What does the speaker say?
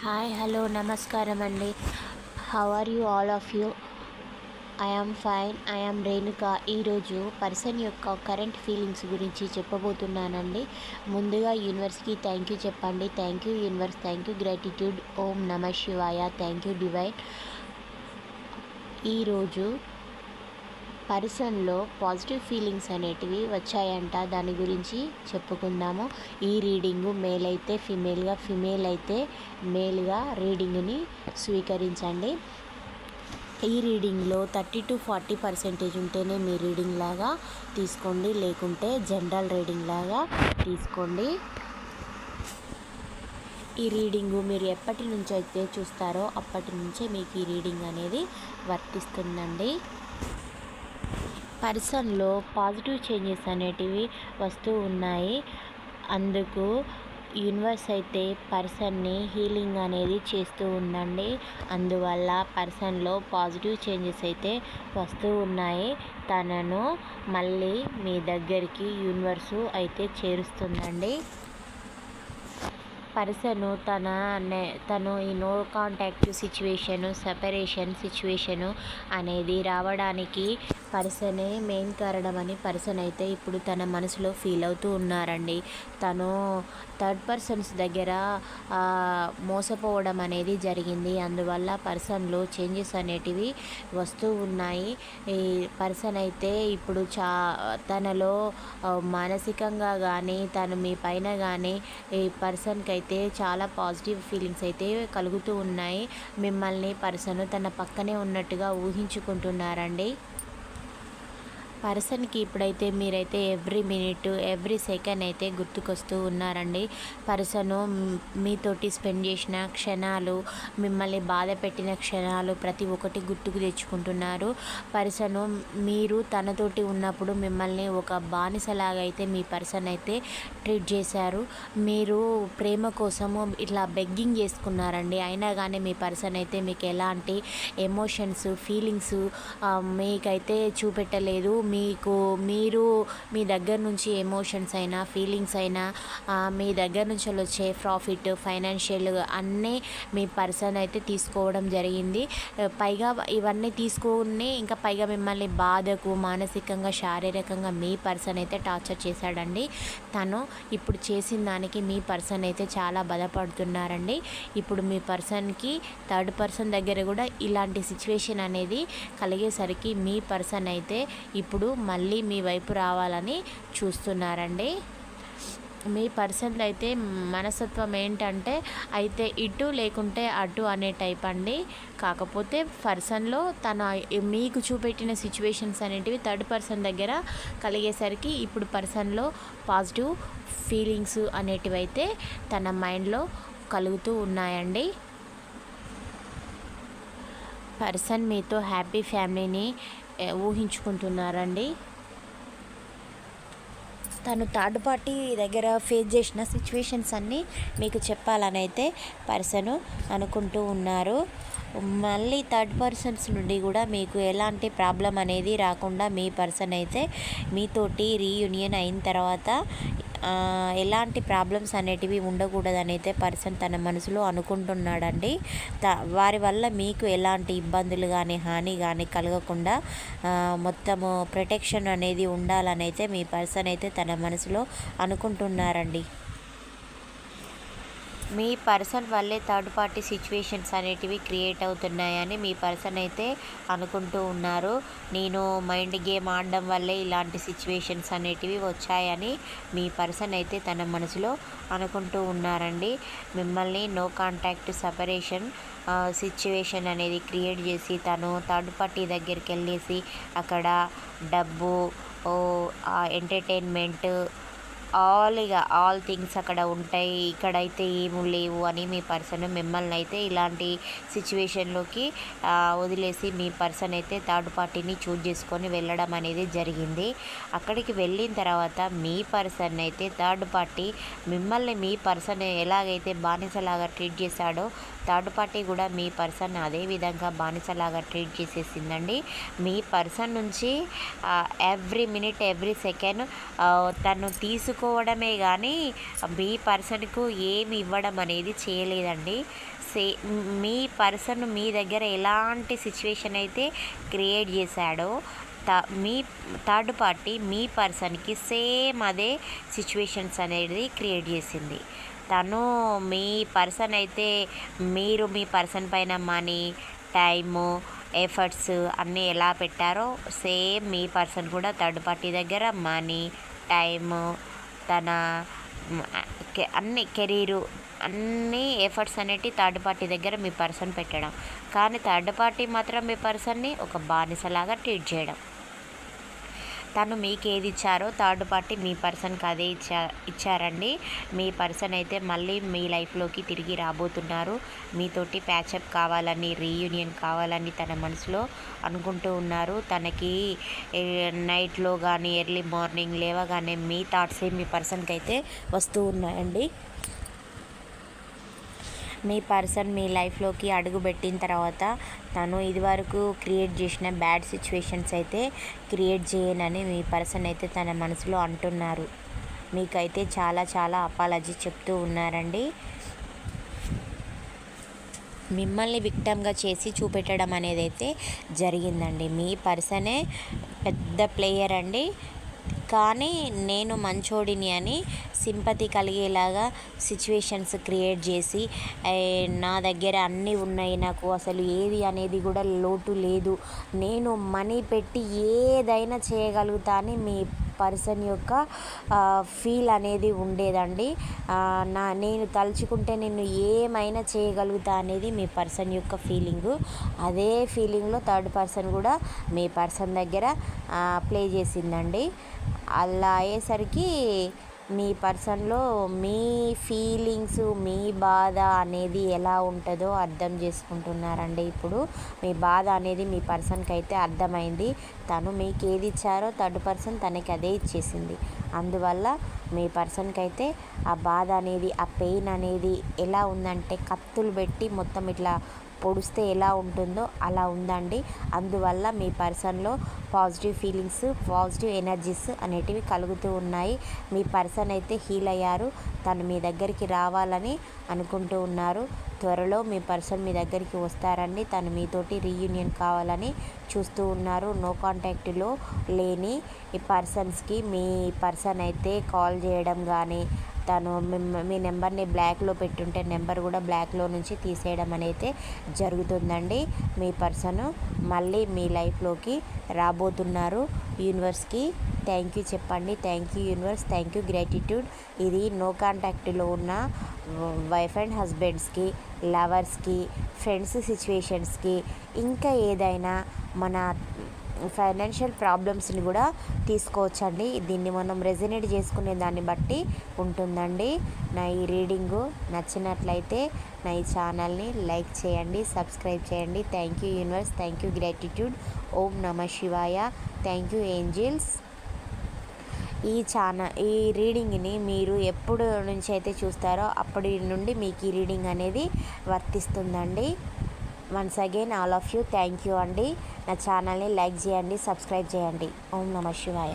Hi hello నమస్కారం అండి. How are you all of you I am fine I am Renuka ఈరోజు person యొక్క current feelings గురించి చెప్పబోతున్నానండి. ముందుగా యూనివర్స్కి థ్యాంక్ యూ చెప్పండి. Thank you universe thank you gratitude ఓం నమ శివాయ. థ్యాంక్ యూ డివైన్ ఈరోజు పర్సన్లో పాజిటివ్ ఫీలింగ్స్ అనేటివి వచ్చాయంట. దాని గురించి చెప్పుకుందాము. ఈ రీడింగు మేల్ అయితే ఫిమేల్గా ఫిమేల్ అయితే మేల్గా రీడింగ్ని స్వీకరించండి. ఈ రీడింగ్లో థర్టీ టు ఫార్టీ పర్సెంటేజ్ ఉంటేనే మీ రీడింగ్ లాగా తీసుకోండి. లేకుంటే జనరల్ రీడింగ్ లాగా తీసుకోండి. ఈ రీడింగు మీరు ఎప్పటి నుంచి అయితే చూస్తారో అప్పటి నుంచే మీకు ఈ రీడింగ్ అనేది వర్తిస్తుందండి. పర్సన్లో పాజిటివ్ చేంజెస్ అనేటివి వస్తూ ఉన్నాయి. అందుకు యూనివర్స్ అయితే పర్సన్ని హీలింగ్ అనేది చేస్తూ ఉందండి. అందువల్ల పర్సన్లో పాజిటివ్ చేంజెస్ అయితే వస్తూ ఉన్నాయి. తనను మళ్ళీ మీ దగ్గరికి యూనివర్సు అయితే చేరుస్తుందండి. పర్సను తన తను ఈ no contact situation separation situation అనేది రావడానికి పర్సనే మెయిన్ కారణం అని పర్సన్ అయితే ఇప్పుడు తన మనసులో ఫీల్ అవుతూ ఉన్నారండి. తను థర్డ్ పర్సన్స్ దగ్గర మోసపోవడం అనేది జరిగింది. అందువల్ల పర్సన్లో చేంజెస్ అనేటివి వస్తూ ఉన్నాయి. ఈ పర్సన్ అయితే ఇప్పుడు చా తనలో మానసికంగా కానీ తను మీ పైన కానీ ఈ పర్సన్కి అయితే చాలా పాజిటివ్ ఫీలింగ్స్ అయితే కలుగుతూ ఉన్నాయి. మిమ్మల్ని పర్సన్ తన పక్కనే ఉన్నట్టుగా ఊహించుకుంటున్నారండి. పర్సన్కి ఇప్పుడైతే మీరైతే ఎవ్రీ మినిట్ ఎవ్రీ సెకండ్ అయితే గుర్తుకొస్తూ ఉన్నారండి. పర్సను మీతోటి స్పెండ్ చేసిన క్షణాలు మిమ్మల్ని బాధ పెట్టిన క్షణాలు ప్రతి ఒక్కటి గుర్తుకు తెచ్చుకుంటున్నారు. పర్సను మీరు తనతోటి ఉన్నప్పుడు మిమ్మల్ని ఒక బానిసలాగా అయితే మీ పర్సన్ అయితే ట్రీట్ చేశారు. మీరు ప్రేమ కోసము ఇట్లా బెగ్గింగ్ చేసుకున్నారండి. అయినా కానీ మీ పర్సన్ అయితే మీకు ఎలాంటి ఎమోషన్స్ ఫీలింగ్స్ మీకైతే చూపెట్టలేదు. మీ మీకు మీరు మీ దగ్గర నుంచి ఎమోషన్స్ అయినా ఫీలింగ్స్ అయినా మీ దగ్గర నుంచి వచ్చే ప్రాఫిట్ ఫైనాన్షియల్ అన్నీ మీ పర్సన్ అయితే తీసుకోవడం జరిగింది. పైగా ఇవన్నీ తీసుకుని ఇంకా పైగా మిమ్మల్ని బాధకు మానసికంగా శారీరకంగా మీ పర్సన్ అయితే టార్చర్ చేశాడండి. తను ఇప్పుడు చేసిన దానికి మీ పర్సన్ అయితే చాలా బాధపడుతున్నారండి ఇప్పుడు మీ పర్సన్కి థర్డ్ పర్సన్ దగ్గర కూడా ఇలాంటి సిచ్యువేషన్ అనేది కలిగేసరికి మీ పర్సన్ అయితే ఇప్పుడు ఇప్పుడు మళ్ళీ మీ వైపు రావాలని చూస్తున్నారండి. మీ పర్సన్లు అయితే మనస్తత్వం ఏంటంటే అయితే ఇటు లేకుంటే అటు అనే టైప్ అండి. కాకపోతే పర్సన్లో తన మీకు చూపెట్టిన సిచ్యువేషన్స్ అనేటివి థర్డ్ పర్సన్ దగ్గర కలిగేసరికి ఇప్పుడు పర్సన్లో పాజిటివ్ ఫీలింగ్స్ అనేటివి అయితే తన మైండ్లో కలుగుతూ ఉన్నాయండి. పర్సన్ మీతో హ్యాపీ ఫ్యామిలీని ఊహించుకుంటున్నారండి. తను థర్డ్ పార్టీ దగ్గర ఫేస్ చేసిన సిచ్యువేషన్స్ అన్నీ మీకు చెప్పాలని అయితే పర్సన్ అనుకుంటూ ఉన్నారు. మళ్ళీ థర్డ్ పర్సన్స్ నుండి కూడా మీకు ఎలాంటి ప్రాబ్లం అనేది రాకుండా మీ పర్సన్ అయితే మీతోటి రీయూనియన్ అయిన తర్వాత ఎలాంటి ప్రాబ్లమ్స్ అనేటివి ఉండకూడదని అయితే పర్సన్ తన మనసులో అనుకుంటున్నాడండి. త వారి వల్ల మీకు ఎలాంటి ఇబ్బందులు కానీ హాని కానీ కలగకుండా మొత్తము ప్రొటెక్షన్ అనేది ఉండాలని అయితే మీ పర్సన్ అయితే తన మనసులో అనుకుంటున్నారండి. మీ పర్సన్ వల్లే థర్డ్ పార్టీ సిచ్యువేషన్స్ అనేటివి క్రియేట్ అవుతున్నాయని మీ పర్సన్ అయితే అనుకుంటూ ఉన్నారు. నేను మైండ్ గేమ్ ఆడడం వల్లే ఇలాంటి సిచ్యువేషన్స్ అనేటివి వచ్చాయని మీ పర్సన్ అయితే తన మనసులో అనుకుంటూ ఉన్నారండి. మిమ్మల్ని నో కాంటాక్ట్ సపరేషన్ సిచ్యువేషన్ అనేది క్రియేట్ చేసి తను థర్డ్ పార్టీ దగ్గరికి వెళ్ళేసి అక్కడ డబ్బు ఎంటర్టైన్మెంట్ ఆల్ ఇక ఆల్ థింగ్స్ అక్కడ ఉంటాయి. ఇక్కడైతే ఏమీ లేవు అని మీ పర్సన్ మిమ్మల్ని అయితే ఇలాంటి సిచ్యువేషన్లోకి వదిలేసి మీ పర్సన్ అయితే థర్డ్ పార్టీని చూజ్ చేసుకొని వెళ్ళడం అనేది జరిగింది. అక్కడికి వెళ్ళిన తర్వాత మీ పర్సన్ అయితే థర్డ్ పార్టీ మిమ్మల్ని మీ పర్సన్ ఎలాగైతే బానిసలాగా ట్రీట్ చేశాడో థర్డ్ పార్టీ కూడా మీ పర్సన్ అదే విధంగా బానిసలాగా ట్రీట్ చేసేసిందండి. మీ పర్సన్ నుంచి ఎవ్రీ మినిట్ ఎవ్రీ సెకండ్ తను తీసుకు తీసుకోవడమే కానీ మీ పర్సన్కు ఏమి ఇవ్వడం అనేది చేయలేదండి. సే మీ పర్సన్ మీ దగ్గర ఎలాంటి సిచ్యువేషన్ అయితే క్రియేట్ చేశాడో త మీ థర్డ్ పార్టీ మీ పర్సన్కి సేమ్ అదే సిచ్యువేషన్స్ అనేది క్రియేట్ చేసింది. తను మీ పర్సన్ అయితే మీరు మీ పర్సన్ పైన మనీ టైము ఎఫర్ట్స్ అన్నీ ఎలా పెట్టారో సేమ్ మీ పర్సన్ కూడా థర్డ్ పార్టీ దగ్గర మనీ టైము తన అన్ని కెరీరు అన్ని ఎఫర్ట్స్ అనేటివి థర్డ్ పార్టీ దగ్గర మీ పర్సన్ పెట్టడం. కానీ థర్డ్ పార్టీ మాత్రం మీ పర్సన్ని ఒక బానిసలాగా ట్రీట్ చేయడం. తను మీకు ఏది ఇచ్చారో థర్డ్ పార్టీ మీ పర్సన్కి అదే ఇచ్చా ఇచ్చారండి. మీ పర్సన్ అయితే మళ్ళీ మీ లైఫ్లోకి తిరిగి రాబోతున్నారు. మీతోటి ప్యాచప్ కావాలని రీయూనియన్ కావాలని తన మనసులో అనుకుంటూ ఉన్నారు. తనకి నైట్లో కానీ ఎర్లీ మార్నింగ్ లేవగానే మీ థాట్సే మీ పర్సన్కి అయితే వస్తూ ఉన్నాయండి. మీ పర్సన్ మీ లైఫ్లోకి అడుగు పెట్టిన తర్వాత తను ఇదివరకు క్రియేట్ చేసిన బ్యాడ్ సిచ్యువేషన్స్ అయితే క్రియేట్ చేయనని మీ పర్సన్ అయితే తన మనసులో అంటున్నారు. మీకైతే చాలా చాలా అపాలజీ చెప్తూ ఉన్నారండి. మిమ్మల్ని విక్టమ్గా చేసి చూపెట్టడం అనేది అయితే జరిగిందండి. మీ పర్సనే పెద్ద ప్లేయర్ అండి. కానీ నేను మంచోడిని అని సింపతి కలిగేలాగా సిచ్యువేషన్స్ క్రియేట్ చేసి నా దగ్గర అన్నీ ఉన్నాయి నాకు అసలు ఏది అనేది కూడా లోటు లేదు. నేను మనీ పెట్టి ఏదైనా చేయగలుగుతా అని మీ పర్సన్ యొక్క ఫీల్ అనేది ఉండేదండి. నా నేను తలుచుకుంటే నేను ఏమైనా చేయగలుగుతా అనేది మీ పర్సన్ యొక్క ఫీలింగు. అదే ఫీలింగ్లో థర్డ్ పర్సన్ కూడా మీ పర్సన్ దగ్గర ప్లే చేసిందండి. అలా అయ్యేసరికి మీ పర్సన్లో మీ ఫీలింగ్స్ మీ బాధ అనేది ఎలా ఉంటుందో అర్థం చేసుకుంటున్నారండి. ఇప్పుడు మీ బాధ అనేది మీ పర్సన్కి అయితే అర్థమైంది. తను మీకు ఏది ఇచ్చారో థర్డ్ పర్సన్ తనకి అదే ఇచ్చేసింది. అందువల్ల మీ పర్సన్కి అయితే ఆ బాధ అనేది ఆ పెయిన్ అనేది ఎలా ఉందంటే కత్తులు పెట్టి మొత్తం ఇట్లా పొడిస్తే ఎలా ఉంటుందో అలా ఉందండి. అందువల్ల మీ పర్సన్లో పాజిటివ్ ఫీలింగ్స్ పాజిటివ్ ఎనర్జీస్ అనేటివి కలుగుతూ ఉన్నాయి. మీ పర్సన్ అయితే హీల్ అయ్యారు. తను మీ దగ్గరికి రావాలని అనుకుంటూ ఉన్నారు. త్వరలో మీ పర్సన్ మీ దగ్గరికి వస్తారండి. తను మీతోటి రీయూనియన్ కావాలని చూస్తూ ఉన్నారు. నో కాంటాక్ట్లో లేని ఈ పర్సన్స్కి మీ పర్సన్ అయితే కాల్ చేయడం కానీ తను మీ నెంబర్ని బ్లాక్లో పెట్టుంటే నెంబర్ కూడా బ్లాక్లో నుంచి తీసేయడం అనేది జరుగుతుందండి. మీ పర్సన్ మళ్ళీ మీ లైఫ్లోకి రాబోతున్నారు యూనివర్స్కి. థ్యాంక్ యూ చెప్పండి. Thank you universe. Thank you gratitude. ఇది నో కాంటాక్ట్లో ఉన్న వైఫ్ అండ్ హస్బెండ్స్కి లవర్స్కి ఫ్రెండ్స్ సిచ్యువేషన్స్కి ఇంకా ఏదైనా మన ఫైనాన్షియల్ ప్రాబ్లమ్స్ని కూడా తీసుకోవచ్చండి. దీన్ని మనం రెజినేట్ చేసుకునే దాన్ని బట్టి ఉంటుందండి. నా ఈ రీడింగు నచ్చినట్లయితే నా ఈ ఛానల్ని లైక్ చేయండి సబ్స్క్రైబ్ చేయండి. Thank you universe thank you gratitude. ఓం నమ శివాయ. Thank you angels. ఈ ఛానల్ ఈ రీడింగ్ని మీరు ఎప్పుడు నుంచి అయితే చూస్తారో అప్పటి నుండి మీకు ఈ రీడింగ్ అనేది వర్తిస్తుందండి. Once again all of you thank you అండి. నా ఛానల్ని లైక్ చేయండి సబ్స్క్రైబ్ చేయండి. ఓం నమ శివాయ.